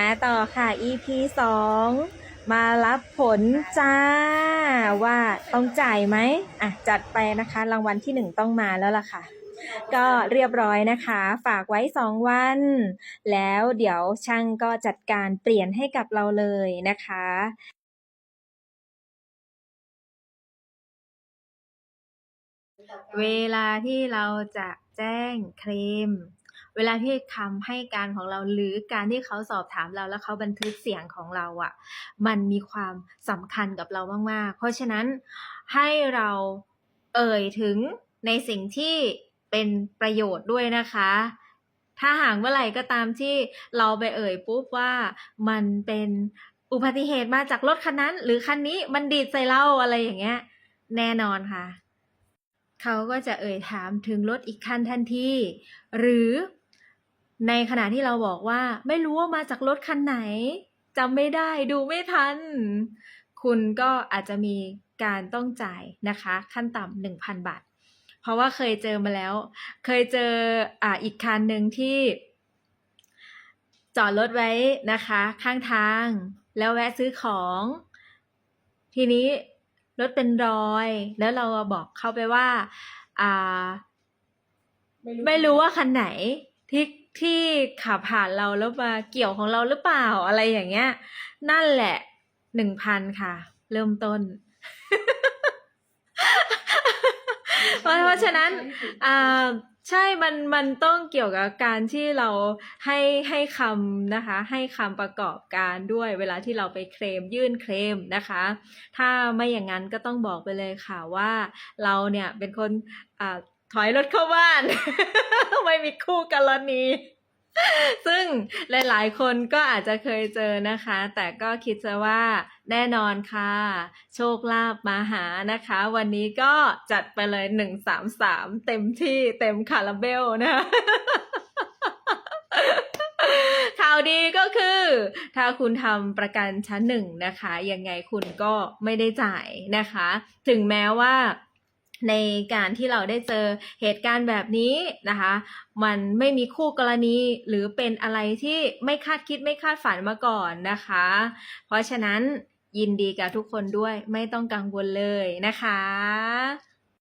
มาต่อค่ะ EP 2 มารับผลจ้า ว่าต้องจ่ายไหมอะจัดไปนะคะ รางวัลที่ 1 ต้องมาแล้วล่ะค่ะ ก็เรียบร้อยนะคะ ฝากไว้ 2 วัน แล้วเดี๋ยวช่างก็จัดการเปลี่ยนให้กับเราเลยนะคะเวลาที่เราจะแจ้งเคลม เวลาที่คำให้การของเราหรือการที่เขาสอบถามเราแล้วเขาบันทึกเสียงของเราอะ่ะ มันมีความสำคัญกับเรามาก ๆ เพราะฉะนั้นให้เราเอ่ยถึงในสิ่งที่เป็นประโยชน์ด้วยนะคะ ถ้าห่ากเมื่อไหร่ก็ตามที่เราไปเอ่ยปุ๊บว่ามันเป็นอุบัติเหตุมาจากรถคันนั้น หรือคันนี้มันดีดใส่เราอะไรอย่างเงี้ย แน่นอนค่ะ เขาก็จะเอ่ยถามถึงรถอีกคันทันทีหรือ ในขณะที่เราบอกว่าไม่รู้ว่ามาจากรถคันไหนจำไม่ได้ดูไม่ทัน คุณก็อาจจะมีการต้องจ่ายนะคะ ขั้นต่ำหนึ่งพันบาท เพราะว่าเคยเจอมาแล้ว เคยเจออ่าอีกคันหนึ่งที่ จอดรถไว้นะคะ ข้างทางแล้วแวะซื้อของ ทีนี้รถเป็นรอย แล้วเราบอกเข้าไปว่า อ่า ไม่รู้ว่าคันไหนที่ ที่ขับผ่านเราแล้วมาเกี่ยวของเราหรือเปล่าอะไรอย่างเงี้ย นั่นแหละหนึ่งพันค่ะ เริ่มต้นเพราะเพราะฉะนั้นอ่าใช่มันมันต้องเกี่ยวกับการที่เราให้ให้คำนะคะ ให้คำประกอบการด้วยเวลาที่เราไปเคลมยื่นเคลมนะคะ ถ้าไม่อย่างนั้นก็ต้องบอกไปเลยค่ะว่าเราเนี่ยเป็นคนอ่า ถอยรถเข้าบ้าน ไม่มีคู่กรณี ซึ่งหลาย ๆ คนก็อาจจะเคยเจอนะคะ แต่ก็คิดซะว่าแน่นอนค่ะ โชคลาภมาหานะคะ วันนี้ก็จัดไปเลยหนึ่งสามสามเต็มที่เต็มคาราเบลนะคะข่าวดีก็คือ ถ้าคุณทำประกันชั้นหนึ่งนะคะ ยังไงคุณก็ไม่ได้จ่ายนะคะ ถึงแม้ว่า ในการที่เราได้เจอเหตุการณ์แบบนี้นะคะ มันไม่มีคู่กรณีหรือเป็นอะไรที่ไม่คาดคิดไม่คาดฝันมาก่อนนะคะ เพราะฉะนั้นยินดีกับทุกคนด้วยไม่ต้องกังวลเลยนะคะ